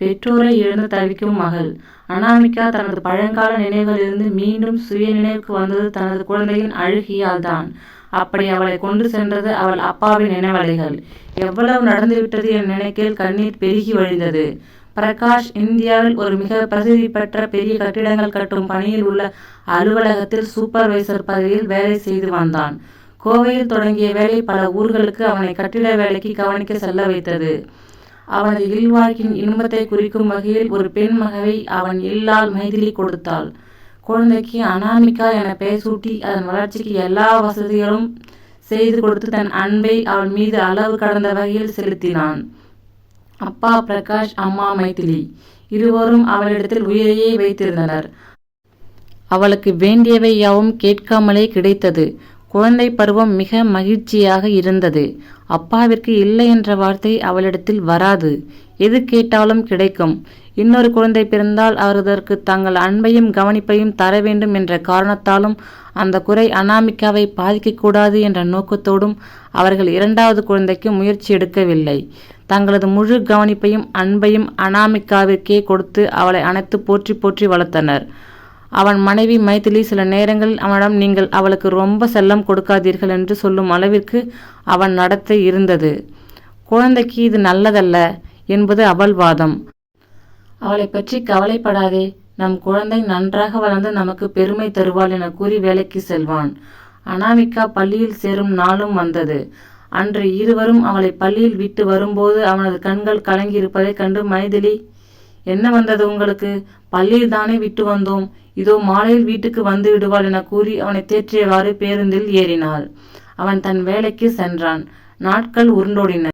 பெற்றோரை இழந்து தவிக்கும் மகள். அனாமிகா தனது பழங்கால நினைவிலிருந்து மீண்டும் சுய நினைவுக்கு வந்தது தனது குழந்தையின் அழுகியால் தான் அப்படி அவளை கொண்டு சென்றது அவள் அப்பாவின் நினைவலைகள். எவ்வளவு நடந்துவிட்டது என் நினைக்கையில் கண்ணீர் பெருகி வழிந்தது. பிரகாஷ் இந்தியாவில் ஒரு மிக பிரசித்தி பெற்ற பெரிய கட்டிடங்கள் கட்டும் பணியில் உள்ள அலுவலகத்தில் சூப்பர்வைசர் பதவியில் வேலை செய்து வந்தான். கோவையில் தொடங்கிய வேலை பல ஊர்களுக்கு அவனை கட்டிட வேலைக்கு கவனிக்க செல்ல வைத்தது. அவனது இல்வாழ்க்கின் இன்பத்தை குறிக்கும் வகையில் ஒரு பெண் மகவை அவன் இல்லால் மைதிலி கொடுத்தாள். குழந்தைக்கு அனாமிகா என பெயர் சூட்டி அதன் வளர்ச்சிக்கு எல்லா வசதிகளும் செய்து கொடுத்து தன் அன்பை அவள் மீது அளவு கடந்த வகையில் செலுத்தினான். அப்பா பிரகாஷ் அம்மா மைதிலி இருவரும் அவளிடத்தில் உயிரையே வைத்திருந்தனர். அவளுக்கு வேண்டியவை யாவும் கேட்காமலே கிடைத்தது. குழந்தை பருவம் மிக மகிழ்ச்சியாக இருந்தது. அப்பாவிற்கு இல்லை என்ற வார்த்தை அவளிடத்தில் வராது. எது கேட்டாலும் கிடைக்கும். இன்னொரு குழந்தை பிறந்தால் அவரதற்கு தங்கள் அன்பையும் கவனிப்பையும் தர வேண்டும் என்ற காரணத்தாலும் அந்த குறை அனாமிகாவை பாதிக்கக்கூடாது என்ற நோக்கத்தோடும் அவர்கள் இரண்டாவது குழந்தைக்கு முயற்சி எடுக்கவில்லை. தங்களது முழு கவனிப்பையும் அன்பையும் அனாமிக்காவிற்கே கொடுத்து அவளை அணைத்து போற்றி போற்றி வளர்த்தனர். அவன் மனைவி மைதிலி சில நேரங்களில் அவனிடம் நீங்கள் அவளுக்கு ரொம்ப செல்லம் கொடுக்காதீர்கள் என்று சொல்லும் அளவிற்கு அவன் நடத்தை இருந்தது. குழந்தைக்கு இது நல்லதல்ல என்பது அவள் வாதம். அவளை பற்றி கவலைப்படாதே. நம் குழந்தை நன்றாக வளர்ந்து நமக்கு பெருமை தருவாள் என கூறி வேலைக்கு செல்வான். அனாமிகா பள்ளியில் சேரும் நாளும் வந்தது. அன்று இருவரும் அவளை பள்ளியில் விட்டு வரும்போது அவனது கண்கள் கலங்கியிருப்பதைக் கண்டு மைதிலி என்ன வந்தது உங்களுக்கு? பள்ளியில் தானே விட்டு வந்தோம். இதோ மாலையில் வீட்டுக்கு வந்து விடுவாள் என கூறி அவனை தேற்றியவாறு பேருந்தில் ஏறினாள். அவன் தன் வேலைக்கு சென்றான். நாட்கள் உருண்டோடின.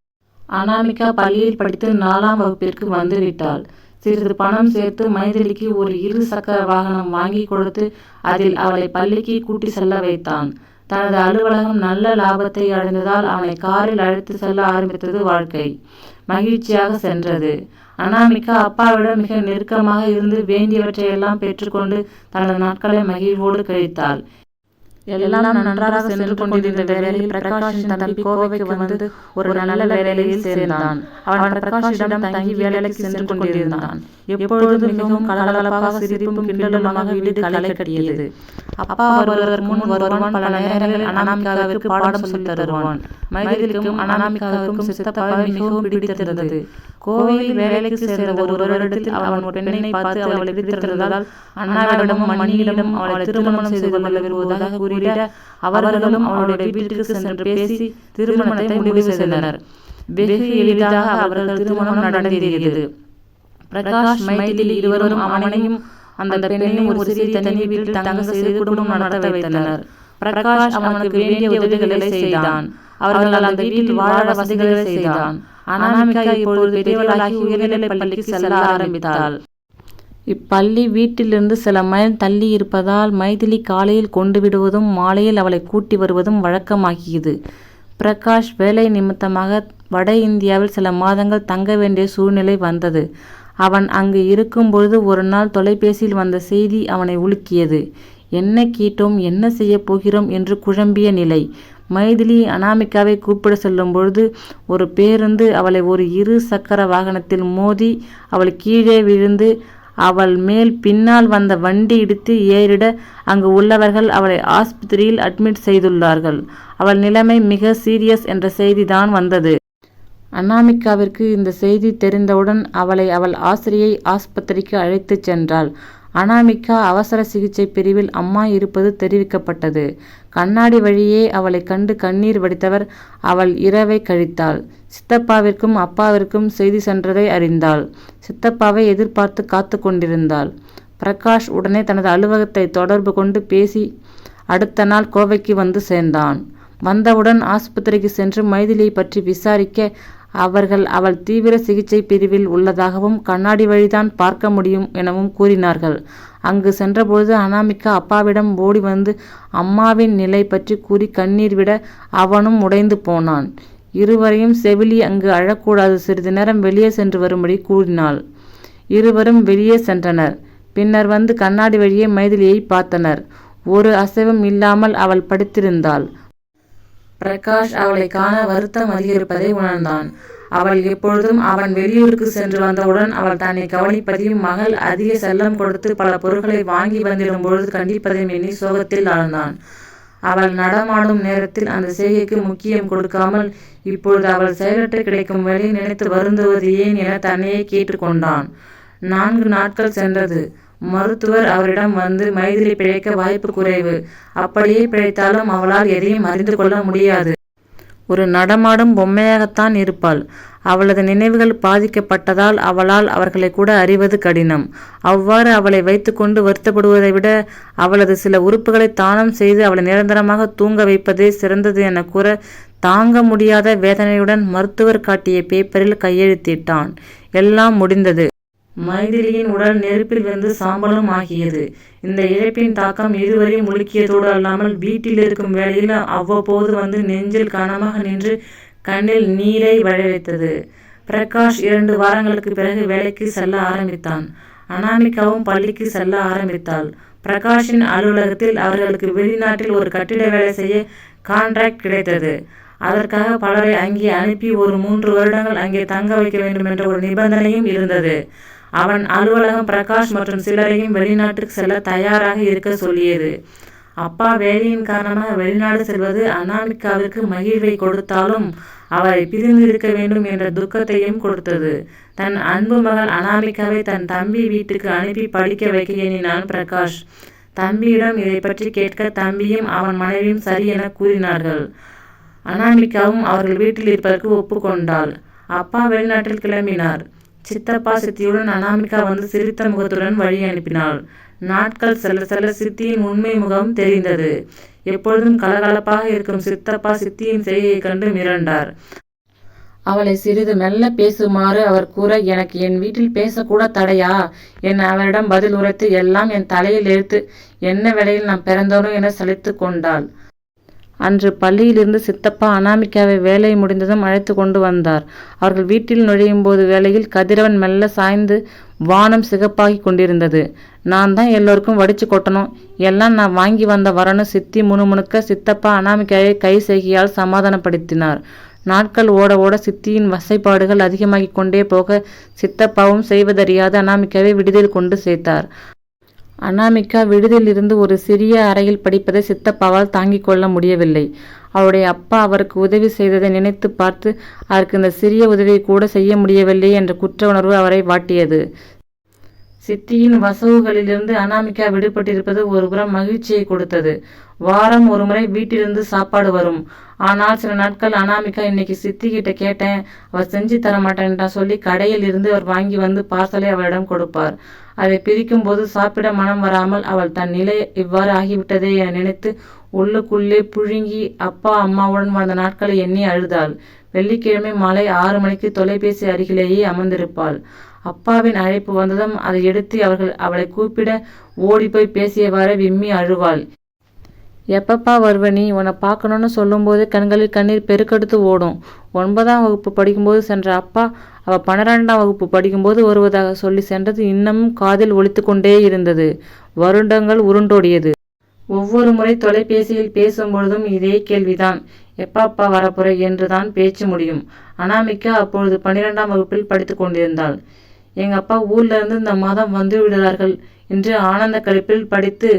அனாமிகா பள்ளியில் படித்து நாலாம் வகுப்பிற்கு வந்து விட்டாள். சிறிது பணம் சேர்த்து மைதிலிக்கு ஒரு இரு சக்கர வாகனம் வாங்கி கொடுத்து அதில் அவளை பள்ளிக்கு கூட்டி செல்ல வைத்தான். தனது அலுவலகம் நல்ல லாபத்தை அடைந்ததால் அவனை காரில் அழைத்து செல்ல ஆரம்பித்தது வாழ்க்கை. மகிழ்ச்சியாக சென்றது. அனாமிகா அப்பாவிடம் மிக நெருக்கமாக இருந்து வேண்டியவற்றையெல்லாம் பெற்றுக்கொண்டு தனது நாட்களை மகிழ்வோடு கழித்தாள். எல்லாம் நன்றாக சென்று கொண்டிருந்த வேலையில் பிரகாஷின் தம்பி கோவைக்கு வந்து ஒரு நல்ல வேலையில் சேர்ந்தான். அவன் பிரகாஷிடம் தங்கி வேலைக்கு சென்று கொண்டிருந்தான். எப்பொழுதும் மிகவும் கலகலப்பாக சிரிப்பும் கிண்டலுமாக வீடு களை கட்டியது. அப்பா வருவதற்கு முன் வருவான் பல நேரங்களில் அனாமிகாவிற்கு பாடம் சொல்லி தருவான். மைதிலிக்கும் அனாமிகாவிற்கும் சித்தப்பாவை மிகவும் பிடித்திருந்தது. கோவையில் வேலைக்கு சேர்ந்த ஒரு வருடத்தில் அவன் ஒரு பெண்ணை பார்த்து அவளை பிடித்திருந்ததால் அண்ணாவிடமும் மணியிடமும் அவளை திருமணம் செய்து கொள்ள விரும்புவதாக கூறிட அவர்களும் அவளுடைய வீட்டிற்கு சென்று பேசி திருமணத்தை முடிவு செய்தனர். வெகு எளிதாக அவர்கள் திருமணம் நடந்தேறியது. பிரகாஷ் மைதிலி இருவரும் அவனையும் அந்த பெண்ணையும் ஒரு சிறிய தனி வீட்டில் தங்க செய்து குடும்பம் நடத்த வைத்தனர். பிரகாஷ் அவனுக்கு வேண்டிய உதவிகளை செய்தான். அவர்கள் அந்த வீட்டில் வாழ வசதிகளை செய்தான். அனாமிகா இப்பொழுது பெரியவளாகி உயர்நிலை பள்ளிக்கு செல்ல ஆரம்பித்தாள். இப்பள்ளி வீட்டிலிருந்து சில மைல் தள்ளி இருப்பதால் மைதிலி காலையில் கொண்டு விடுவதும் மாலையில் அவளை கூட்டி வருவதும் வழக்கமாகியது. பிரகாஷ் வேலை நிமித்தமாக வட இந்தியாவில் சில மாதங்கள் தங்க வேண்டிய சூழ்நிலை வந்தது. அவன் அங்கு இருக்கும்பொழுது ஒரு நாள் தொலைபேசியில் வந்த செய்தி அவனை உலுக்கியது. என்ன கேட்டோம்? என்ன செய்யப் போகிறோம்? என்று குழம்பிய நிலை. மைதிலி அனாமிகாவை கூப்பிட செல்லும் பொழுது ஒரு பேருந்து அவளை ஒரு இரு சக்கர வாகனத்தில் மோதி அவள் கீழே விழுந்து அவள் மேல் பின்னால் வந்த வண்டி இடித்து ஏறிட அங்கு உள்ளவர்கள் அவளை ஆஸ்பத்திரியில் அட்மிட் செய்துள்ளார்கள். அவள் நிலைமை மிக சீரியஸ் என்ற செய்திதான் வந்தது. அனாமிகாவிற்கு இந்த செய்தி தெரிந்தவுடன் அவளை அவள் ஆசிரியை ஆஸ்பத்திரிக்கு அழைத்துச் சென்றாள். அனாமிகா அவசர சிகிச்சை பிரிவில் அம்மா இருப்பது தெரிவிக்கப்பட்டது. கண்ணாடி வழியே அவளை கண்டு கண்ணீர் வடித்தவர் அவள் இரவை கழித்தாள். சித்தப்பாவிற்கும் அப்பாவிற்கும் செய்தி சென்றதை அறிந்தாள். சித்தப்பாவை எதிர்பார்த்து காத்து கொண்டிருந்தாள். பிரகாஷ் உடனே தனது அலுவலகத்தை தொடர்பு கொண்டு பேசி அடுத்த நாள் கோவைக்கு வந்து சேர்ந்தான். வந்தவுடன் ஆஸ்பத்திரிக்கு சென்று மைதிலியை பற்றி விசாரிக்க அவர்கள் அவள் தீவிர சிகிச்சை பிரிவில் உள்ளதாகவும் கண்ணாடி வழிதான் பார்க்க முடியும் எனவும் கூறினார்கள். அங்கு சென்றபொழுது அனாமிகா அப்பாவிடம் ஓடி வந்து அம்மாவின் நிலை பற்றி கூறி கண்ணீர் விட அவனும் உடைந்து போனான். இருவரையும் செவிலி அங்கு அழக்கூடாது சிறிது நேரம் வெளியே சென்று வரும்படி கூறினாள். இருவரும் வெளியே சென்றனர். பின்னர் வந்து கண்ணாடி வழியே மைதிலியை பார்த்தனர். ஒரு அசைவும் இல்லாமல் அவள் படுத்திருந்தாள். பிரகாஷ் அவளை காண வருத்தம் அதிகரிப்பதை உணர்ந்தான். அவள் எப்பொழுதும் அவன் வெளியூருக்கு சென்று வந்தவுடன் அவள் தன்னை கவனிப்பதையும் மகள் அதிக செல்லம் கொடுத்து பல பொருட்களை வாங்கி வந்திடும் பொழுது கண்டிப்பதையும் எண்ணி சோகத்தில் ஆழ்ந்தான். அவள் நடமாடும் நேரத்தில் அந்த செய்கைக்கு முக்கியம் கொடுக்காமல் இப்பொழுது அவள் செயலற்று கிடைக்கும் வேலை நினைத்து வருந்துவது ஏன் என தன்னையே கேட்டுக்கொண்டான். நான்கு நாட்கள் சென்றது. மருத்துவர் அவரிடம் வந்து மைதிலி பிழைக்க வாய்ப்பு குறைவு. அப்படியே பிழைத்தாலும் அவளால் எதையும் அறிந்து கொள்ள முடியாது. ஒரு நடமாடும் பொம்மையாகத்தான் இருப்பாள். அவளது நினைவுகள் பாதிக்கப்பட்டதால் அவளால் அவர்களை கூட அறிவது கடினம். அவ்வாறு அவளை வைத்துக்கொண்டு வருத்தப்படுவதை விட அவளது சில உறுப்புகளை தானம் செய்து அவளை நிரந்தரமாக தூங்க வைப்பதே சிறந்தது என கூற தாங்க முடியாத வேதனையுடன் மருத்துவர் காட்டிய பேப்பரில் கையெழுத்திட்டான். எல்லாம் முடிந்தது. மைதிலியின் உடல் நெருப்பில் வந்து சாம்பலும் ஆகியது. இந்த இழப்பின் தாக்கம் இருவரையும் முழுக்கியதோடு அல்லாமல் வீட்டில் இருக்கும் வேளையில் அவ்வப்போது வந்து நெஞ்சில் கனமாக நின்று கண்ணில் நீரை வழிவைத்தது. பிரகாஷ் இரண்டு வாரங்களுக்கு பிறகு வேலைக்கு செல்ல ஆரம்பித்தான். அனாமிகாவும் பள்ளிக்கு செல்ல ஆரம்பித்தாள். பிரகாஷின் அலுவலகத்தில் அவர்களுக்கு வெளிநாட்டில் ஒரு கட்டிட வேலை செய்ய கான்ட்ராக்ட் கிடைத்தது. அதற்காக பலரை அங்கே அனுப்பி ஒரு மூன்று வருடங்கள் அங்கே தங்க வைக்க வேண்டும் என்ற ஒரு நிபந்தனையும் இருந்தது. அவன் அலுவலகம் பிரகாஷ் மற்றும் சிலரையும் வெளிநாட்டுக்கு செல்ல தயாராக இருக்க சொல்லியது. அப்பா வேலையின் காரணமாக வெளிநாடு செல்வது அனாமிகாவிற்கு மகிழ்வை கொடுத்தாலும் அவரை பிரிந்து இருக்க வேண்டும் என்ற துக்கத்தையும் கொடுத்தது. தன் அன்பு மகள் அனாமிகாவை தன் தம்பி வீட்டுக்கு அனுப்பி படிக்க வைக்க எண்ணினான் பிரகாஷ். தம்பியிடம் இதை பற்றி கேட்க தம்பியும் அவன் மனைவியும் சரி என கூறினார்கள். அனாமிகாவும் அவர்கள் வீட்டில் இருப்பதற்கு ஒப்புக்கொண்டாள். அப்பா வெளிநாட்டில் கிளம்பினார். சித்தப்பா சித்தியுடன் அனாமிகா வந்து சிரித்த முகத்துடன் வழி அனுப்பினாள். நாட்கள் செல்ல செல்ல சித்தியின் உண்மை முகம் தெரிந்தது. எப்பொழுதும் கலகலப்பாக இருக்கும் சித்தப்பா சித்தியின் செய்கையை கண்டு மிரண்டார். அவளை சிறிது மெல்ல பேசுமாறு அவர் கூற எனக்கு என் வீட்டில் பேசக்கூட தடையா? என் அவரிடம் பதில் உரைத்து எல்லாம் என் தலையில் எடுத்து என்ன வேளையில் நான் பிறந்தோனோ என சலித்து கொண்டாள். அன்று பள்ளியிலிருந்து சித்தப்பா அனாமிகாவை வேலை முடிந்ததும் அழைத்து கொண்டு வந்தார். அவர்கள் வீட்டில் நுழையும் போது வேளையில் கதிரவன் மெல்ல சாய்ந்து வானம் சிகப்பாகி கொண்டிருந்தது. நான் தான் எல்லோருக்கும் வடிச்சு கொட்டணும். எல்லாம் நான் வாங்கி வந்த வரணும் சித்தி முணுமுணுக்க சித்தப்பா அனாமிக்காவை கை செய்கையால் சமாதானப்படுத்தினார். நாட்கள் ஓட ஓட சித்தியின் வசைப்பாடுகள் அதிகமாகிக் கொண்டே போக சித்தப்பாவும் செய்வதறியாத அனாமிகாவை விடுதல் கொண்டு சேர்த்தார். அனாமிகா விடுதியில் இருந்து ஒரு சிறிய அறையில் படிப்பதை சித்தப்பாவால் தாங்கிக் கொள்ள முடியவில்லை. அவருடைய அப்பா அவருக்கு உதவி செய்ததை நினைத்து பார்த்து அவருக்கு இந்த சிறிய உதவியை கூட செய்ய முடியவில்லை என்ற குற்ற உணர்வு அவரை வாட்டியது. சித்தியின் வசவுகளிலிருந்து அனாமிகா விடுபட்டிருப்பது ஒருபுறம் மகிழ்ச்சியை கொடுத்தது. வாரம் ஒரு முறை வீட்டிலிருந்து சாப்பாடு வரும். ஆனால் சில நாட்கள் அனாமிகா இன்னைக்கு சித்தி கிட்ட கேட்டேன். அவர் செஞ்சு தர மாட்டேன்டா சொல்லி கடையில் இருந்து அவர் வாங்கி வந்து பார்சலை அவளிடம் கொடுப்பார். அதை பிரிக்கும் போது சாப்பிட மனம் வராமல் அவள் தன் நிலை இவ்வாறு ஆகிவிட்டதே என நினைத்து உள்ளுக்குள்ளே புழுங்கி அப்பா அம்மாவுடன் வாழ்ந்த நாட்களை எண்ணி அழுதாள். வெள்ளிக்கிழமை மாலை ஆறு மணிக்கு தொலைபேசி அருகிலேயே அமர்ந்திருப்பாள். அப்பாவின் அழைப்பு வந்ததும் அதை எடுத்து அவர்கள் அவளை கூப்பிட ஓடி போய் பேசியவாறு விம்மி அழுவாள். எப்பப்பா வருவ நீ? உன்னை பார்க்கணுன்னு சொல்லும்போது கண்களில் கண்ணீர் பெருக்கெடுத்து ஓடும். ஒன்பதாம் வகுப்பு படிக்கும்போது சென்ற அப்பா அவள் பன்னிரெண்டாம் வகுப்பு படிக்கும்போது வருவதாக சொல்லி சென்றது இன்னமும் காதில் ஒழித்து கொண்டே இருந்தது. வருடங்கள் உருண்டோடியது. ஒவ்வொரு முறை தொலைபேசியில் பேசும்பொழுதும் இதே கேள்விதான். எப்பாப்பா வரப்போற என்றுதான் பேச்சு முடியும். அனாமிக்கா அப்பொழுது பன்னிரெண்டாம் வகுப்பில் படித்து கொண்டிருந்தாள். எங்க அப்பா ஊர்ல இருந்து இந்த மாதம் வந்து விடுகிறார்கள் என்று ஆனந்த கழிப்பில் படித்து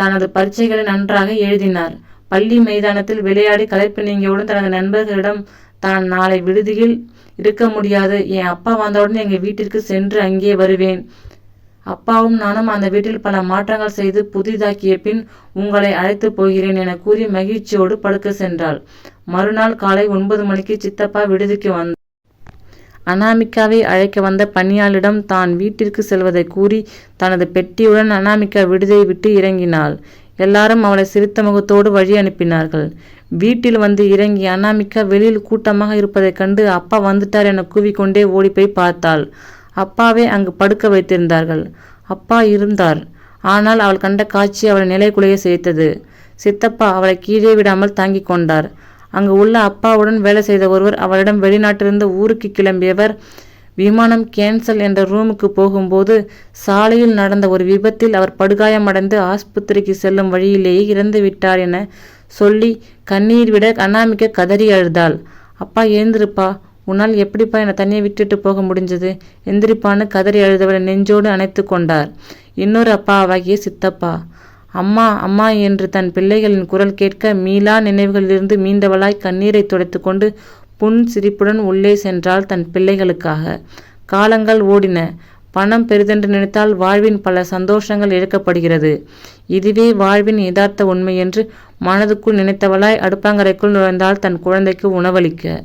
தனது பரீட்சைகளை நன்றாக எழுதினார். பள்ளி மைதானத்தில் விளையாடி களைப்பு நீங்கியவுடன் தனது நண்பர்களிடம் தான் நாளை விடுதியில் இருக்க முடியாது. என் அப்பா வந்தவுடன் எங்கள் வீட்டிற்கு சென்று அங்கே வருவேன். அப்பாவும் நானும் அந்த வீட்டில் பல மாற்றங்கள் செய்து புதிதாக்கிய பின் உங்களை அழைத்து போகிறேன் என கூறி மகிழ்ச்சியோடு படுக்க சென்றாள். மறுநாள் காலை ஒன்பது மணிக்கு சித்தப்பா விடுதிக்கு வந்தார் அனாமிகாவை அழைக்க வந்த பணியாளிடம் தான் வீட்டிற்கு செல்வதை கூறி தனது பெட்டியுடன் அனாமிகா விடுதியை விட்டு இறங்கினாள். எல்லாரும் அவளை சிரித்த முகத்தோடு வழி அனுப்பினார்கள். வீட்டில் வந்து இறங்கி அனாமிகா வெளியில் கூட்டமாக இருப்பதைக் கண்டு அப்பா வந்துட்டார் என கூவிக்கொண்டே ஓடி போய் பார்த்தாள். அப்பாவே அங்கு படுக்க வைத்திருந்தார்கள். அப்பா இருந்தார். ஆனால் அவள் கண்ட காட்சி அவளை நிலைக்குலைய செய்தது. சித்தப்பா அவளை கீழே விடாமல் தாங்கிக் கொண்டார். அங்கு உள்ள அப்பாவுடன் வேலை செய்த ஒருவர் அவரிடம் வெளிநாட்டிலிருந்து ஊருக்கு கிளம்பியவர். விமானம் கேன்சல் என்ற ரூமுக்கு போகும்போது சாலையில் நடந்த ஒரு விபத்தில் அவர் படுகாயமடைந்து ஆஸ்பத்திரிக்கு செல்லும் வழியிலேயே இறந்து விட்டார் என சொல்லி கண்ணீர் விட அனாமிக்க கதறி அழுதாள். அப்பா எழுந்திருப்பா. உன்னால் எப்படிப்பா என்னை தனியை விட்டுட்டு போக முடிஞ்சது? எந்திரிப்பான்னு கதறி அழுதவளை நெஞ்சோடு அணைத்து கொண்டார். இன்னொரு அப்பாவாகிய சித்தப்பா. அம்மா அம்மா என்று தன் பிள்ளைகளின் குரல் கேட்க மீளா நினைவுகளிலிருந்து மீண்டவளாய் கண்ணீரை துடைத்து கொண்டு புன் சிரிப்புடன் உள்ளே சென்றாள் தன் பிள்ளைகளுக்காக. காலங்கள் ஓடின. பணம் பெரிதென்று நினைத்தால் வாழ்வின் பல சந்தோஷங்கள் இழக்கப்படுகிறது. இதுவே வாழ்வின் யதார்த்த உண்மை என்று மனதுக்குள் நினைத்தவளாய் அடுப்பாங்கரைக்குள் நுழைந்தால் தன் குழந்தைக்கு உணவளிக்க.